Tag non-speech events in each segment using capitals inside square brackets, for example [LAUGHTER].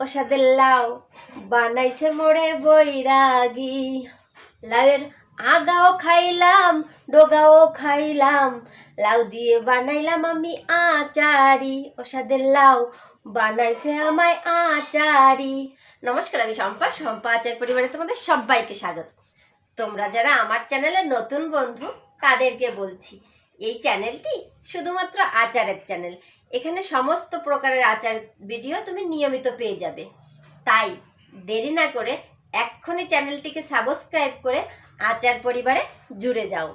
ওসাদের লাউ বানাইছে মোড়ে বৈরাগী। লাউয়ের আগাও খাইলাম, ডোগাও খাইলাম, লাউ দিয়ে বানাইলাম আমি আচারি। ওসাদের লাউ বানাইছে আমায় আচারি। নমস্কার, আমি শম্পা শম্পা আচার পরিবারে তোমাদের সবাইকে স্বাগত। তোমরা যারা আমার চ্যানেলের নতুন বন্ধু, তাদেরকে বলছি এই চ্যানেলটি শুধুমাত্র আচারের চ্যানেল। এখানে সমস্ত প্রকারের আচার ভিডিও তুমি নিয়মিত পেয়ে যাবে। তাই দেরি না করে এক্ষুনি চ্যানেলটিকে সাবস্ক্রাইব করে আচার পরিবারে জুড়ে যাও।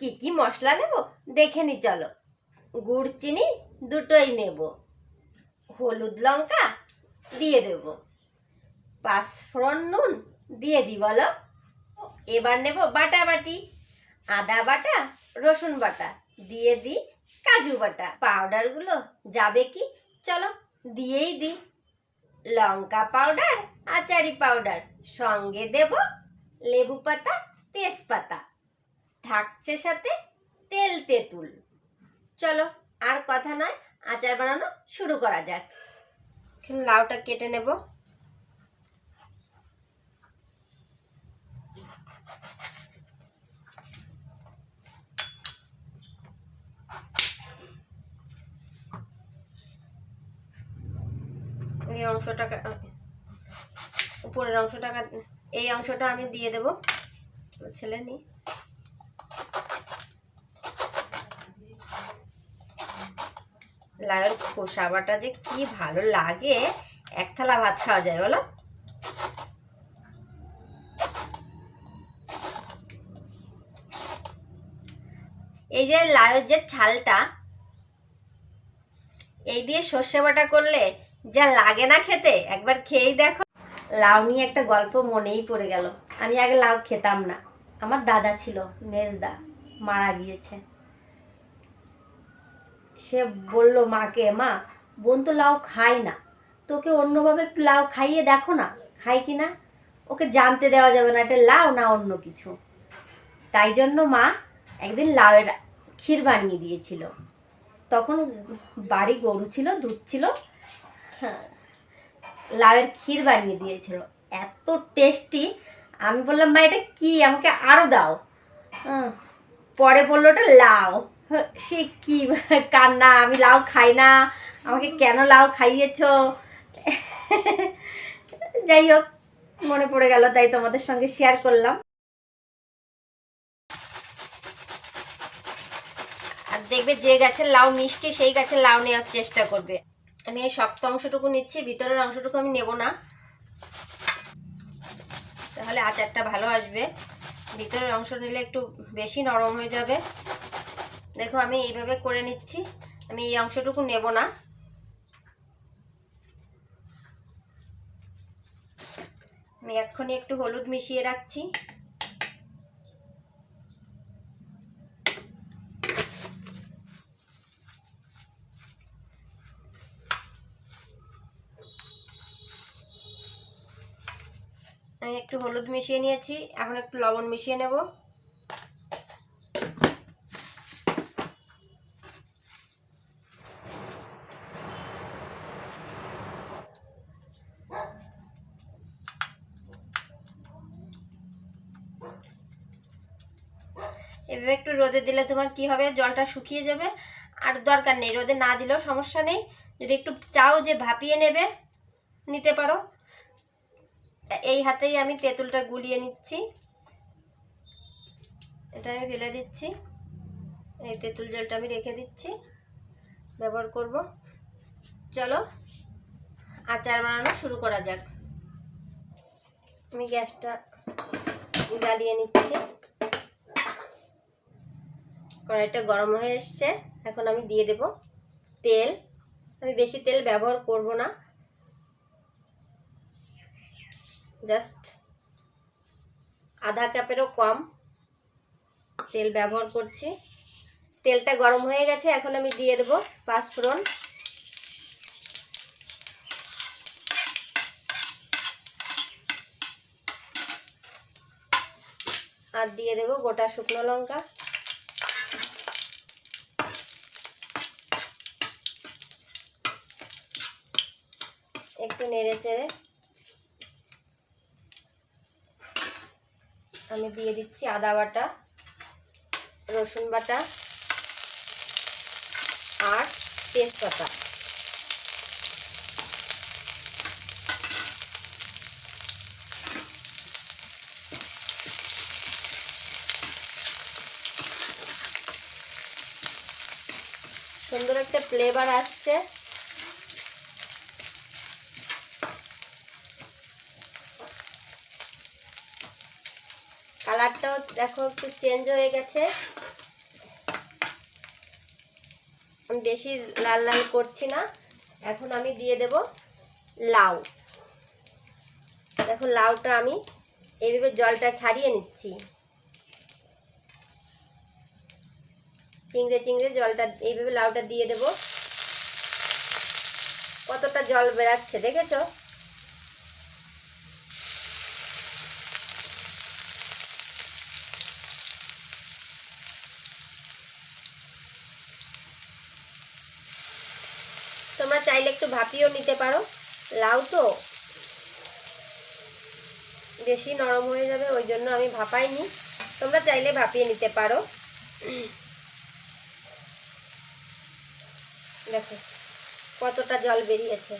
কি কি মশলা নেব? দেখে নি, চলো। গুড় চিনি দুটোই নেব। হলুদ লঙ্কা দিয়ে দেব। পাঁচফোড়ন নুন দিয়ে দিই বলো। এবার নেব বাটা বাটি আদা বাটা, রসুন বাটা, দিয়ে দিই কাজু বাটা। পাউডারগুলো যাবে কি? চলো দিয়েই দিই। লঙ্কা পাউডার, আচারি পাউডার, সঙ্গে দেব লেবু পাতা, তেজপাতা। থাকছে সাথে তেল তেঁতুল। চলো আর কথা নয়, আচার বানানো শুরু করা যাক। লাউটা কেটে নেব। এই অংশটা উপরের অংশটা এই অংশটা আমি দিয়ে দেব। ছেলে নি। লাউয়ের খোসা বাটা যে কি ভালো লাগে। এক থালা ভাত খাওয়া যায়, বলো। এই যে লাউয়ের যে ছালটা, এই দিয়ে সর্ষে বাটা করলে যা লাগে না খেতে, একবার খেয়েই দেখো। লাউ নিয়ে একটা গল্প মনেই পড়ে গেল। আমি আগে লাউ খেতাম না। আমার দাদা ছিল, মেজদা, মারা গিয়েছে। সে বলল, মাকে, মা, বোন তো লাউ খায় না। তোকে অন্যভাবে একটু লাউ খাইয়ে দেখো না। খাই কি না? ওকে জানতে দেওয়া যাবে না, এটা লাউ না অন্য কিছু। তাই জন্য মা একদিন লাউয়ের ক্ষীর বানিয়ে দিয়েছিল। তখন বাড়ি গরু ছিল, দুধ ছিল। লাউয়ের ক্ষীর বানিয়ে দিয়েছিল। এত টেস্টি আমি বললাম মা এটা কি? আমাকে আরও দাও। পরে বলল ওটা লাউ। হ্যাঁ, সে কি [LAUGHS] কান্না আমি লাউ খাই না। আমাকে কেন লাউ খাইয়েছ? [LAUGHS] যাই হোক মনে পড়ে গেল তাই তোমাদের সঙ্গে শেয়ার করলাম। আর দেখবে যে গাছের লাউ মিষ্টি সেই গাছের লাউ নেওয়ার চেষ্টা করবে। আমি এই শক্ত অংশটুকু নিচ্ছি, ভিতরের অংশটুকু আমি নেব না। তাহলে আচারটা ভালো আসবে। ভিতরের অংশ নিলে একটু বেশি নরম হয়ে যাবে। দেখো আমি এইভাবে করে নিচ্ছি, আমি এই অংশটুকু নেব না। আমি এক্ষুনি একটু হলুদ মিশিয়ে রাখছি। আমি একটু হলুদ মিশিয়ে নিয়েছি। এখন একটু লবণ মিশিয়ে নেব। এভাবে একটু রোদে দিলে তোমার কি হবে? জলটা শুকিয়ে যাবে। আর দরকার নেই, রোদে না দিলেও সমস্যা নেই। যদি একটু চাও যে ভাপিয়ে নেবে, নিতে পারো। এই হাতেই আমি তেঁতুলটা গুলিয়ে নিচ্ছি। এটা আমি ফেলে দিচ্ছি। এই তেঁতুল জলটা আমি রেখে দিচ্ছি। ব্যবহার করব। চলো, আচার বানানো শুরু করা যাক। আমি গ্যাসটা জ্বালিয়ে নিচ্ছি। কড়াইটা গরম হয়ে এসছে। এখন আমি দিয়ে দেব তেল। আমি বেশি তেল ব্যবহার করব না। জাস্ট আধা কাপেরও কম তেল ব্যবহার করছি। তেলটা গরম হয়ে গেছে, এখন আমি দিয়ে দেবো পাঁচফোড়ন আর দিয়ে দেবো গোটা শুকনো লঙ্কা। একটু নেড়ে চেড়ে আমি দিয়ে দিচ্ছি আদা বাটা রসুন বাটা আর তেজপাতা। সুন্দর একটা ফ্লেভার আসছে। দেখো একটু চেঞ্জ হয়ে গেছে। আমি বেশি লাল লাল করছি না। এখন আমি দিয়ে দেব লাউ। দেখো লাউটা আমি এইভাবে জলটা ছাড়িয়ে নিচ্ছি। চিংড়ে চিংড়ে জলটা এইভাবে লাউটা দিয়ে দেব। কতটা জল বেরাচ্ছে দেখেছ? তোমরা চাইলে একটু ভাপিয়েও নিতে পারো। লাউ তো বেশি নরম হয়ে যাবে, ওই জন্য আমি ভাপাইনি। তোমরা চাইলে ভাপিয়ে নিতে পারো। দেখো, কতটা জল বেরিয়েছে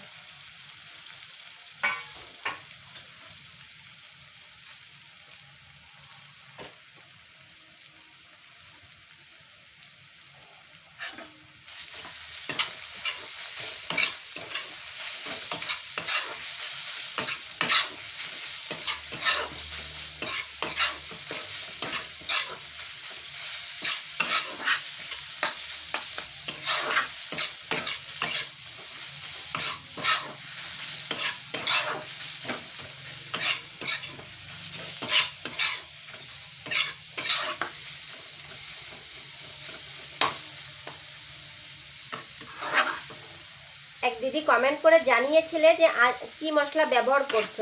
এক দিদি কমেন্ট করে জানিয়েছিলে যে কি মশলা ব্যবহার করছ?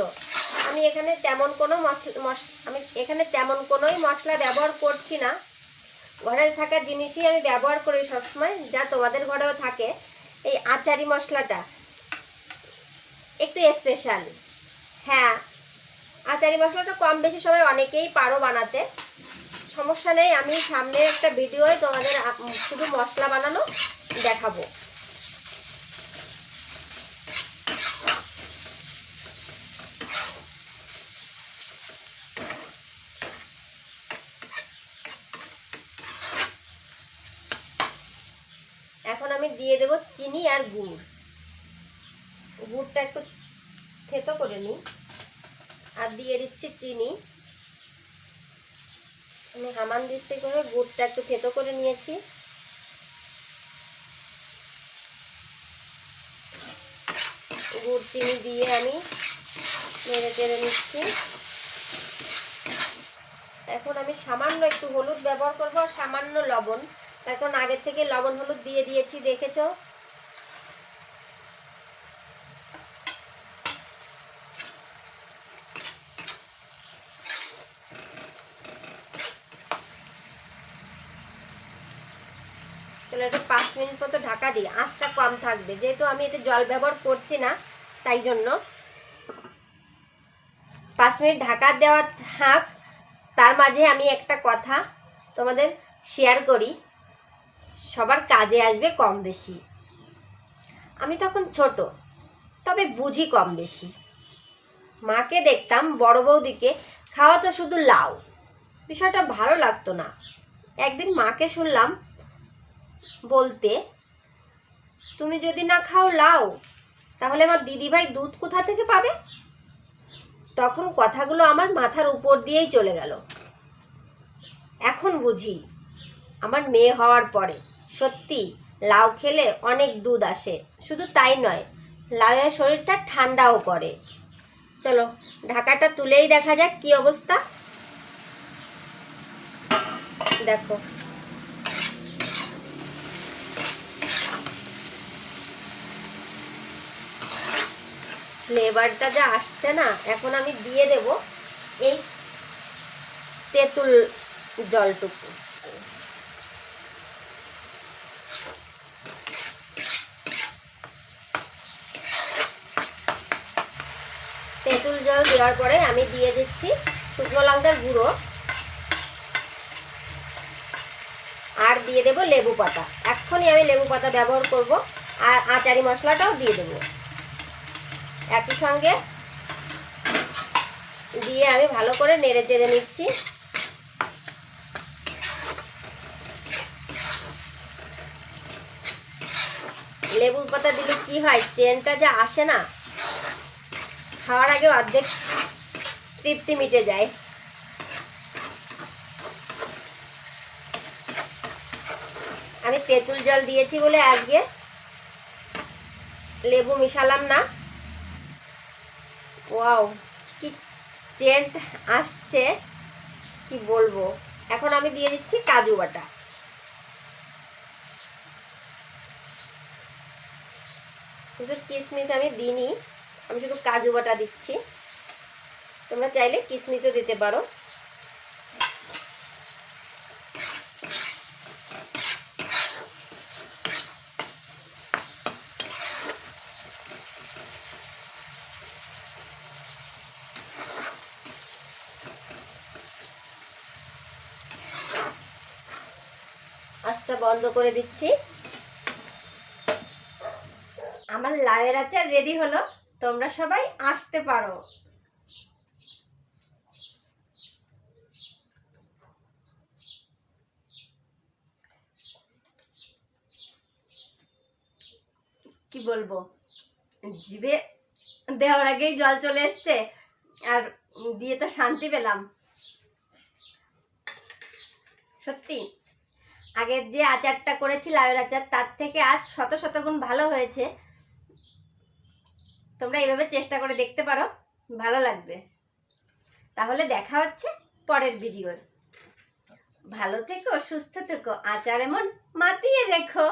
আমি এখানে তেমন কোনো মশলা মশ- আমি এখানে তেমন কোনোই মশলা ব্যবহার করছি না। ঘরে থাকা জিনিসই আমি ব্যবহার করি সবসময়, যা তোমাদের ঘরেও থাকে, এই আচারি মশলাটা। একটু স্পেশাল হ্যাঁ আচারি মশলাটা কম বেশি সবাই অনেকেই পারো বানাতে। সমস্যা নেই, আমি সামনে একটা ভিডিওয় তোমাদের শুধু মশলা বানানো দেখাবো এখন আমি দিয়ে দেব চিনি আর গুড়। গুড়টা একটু থেতো করে নিই। আর দিয়ে দিচ্ছি চিনি। আমি হামান দিচ্ছি করে গুড়টা একটু থেতো করে নিয়েছি। গুড়, চিনি দিয়ে আমি নেড়ে চেড়ে নিচ্ছি। এখন আমি সামান্য একটু হলুদ ব্যবহার করব আর সামান্য লবণ। এখন আগে থেকে লবণ হলুদ দিয়ে দিয়েছি, দেখেছ তাহলে এটা পাঁচ মিনিট মতো ঢাকা দিই, আঁচটা কম থাকবে। যেহেতু আমি এতে জল ব্যবহার করছি না, তাই জন্য। পাঁচ মিনিট ঢাকা দেওয়া থাক, তার মাঝে আমি একটা কথা তোমাদের শেয়ার করি। সবার কাজে আসবে কম বেশি। আমি তখন ছোট, তবে বুঝি কম বেশি। মাকে দেখতাম বড় বৌদিকে খাওয়া তো শুধু লাউ। বিষয়টা ভালো লাগতো না। একদিন মাকে শুনলাম বলতে তুমি যদি না খাও লাউ তাহলে আমার দিদিভাই দুধ কোথা থেকে পাবে? তখন কথাগুলো আমার মাথার উপর দিয়েই চলে গেল। এখন বুঝি, আমার মেয়ে হওয়ার পরে সত্যি লাউ খেলে অনেক দুধ আসে। শুধু তাই নয়, লাউয়ের শরীরটা ঠান্ডাও করে। চলো, ঢাকাটা তুলেই দেখা যাক কি অবস্থা। দেখো ফ্লেভারটা যা আসছে না, এখন আমি দিয়ে দেব এই তেঁতুল জলটুকু। তেঁতুল জল দেওয়ার পরে আমি দিয়ে দিচ্ছি শুকনো লঙ্কার গুঁড়ো আর দিয়ে দেবো লেবু পাতা। এক্ষুনি আমি লেবু পাতা ব্যবহার করব আর আচারি মশলাটাও দিয়ে দেবো। একই সঙ্গে দিয়ে আমি ভালো করে নেড়ে চেড়ে নিচ্ছি। লেবু পাতা দিলে কি হয়, চেনটা যা আসে না, খাওয়ার আগে অর্ধেক তৃপ্তি মিটে যায়। আমি তেঁতুল জল দিয়েছি বলে আজকে লেবু মিশালাম না। ওয়াও কি চেন্ট আসছে, কি বলব? এখন আমি দিয়ে দিচ্ছি কাজু বাটা। শুধু কিশমিশ আমি দিইনি, আমি শুধু কাজু বাটা দিচ্ছি। তোমরা চাইলে কিশমিশও দিতে পারো আঁচটা বন্ধ করে দিচ্ছি। আমার লাউয়ের আচার রেডি হলো। তোমরা সবাই আসতে পারো। কি বলব? জিভে দেওয়ার আগেই জল চলে এসছে। আর দিয়ে তো শান্তি পেলাম। সত্যি? আগের যে আচারটা করেছি লাউয়ের আচার, তার থেকে আজ শত শতগুণ ভালো হয়েছে। তোমরা এভাবে চেষ্টা করে দেখতে পারো, ভালো লাগবে। তাহলে দেখা হচ্ছে পরের ভিডিওর ভালো থেকো, সুস্থ থেকো, আচার এমন মাতিয়ে রেখো।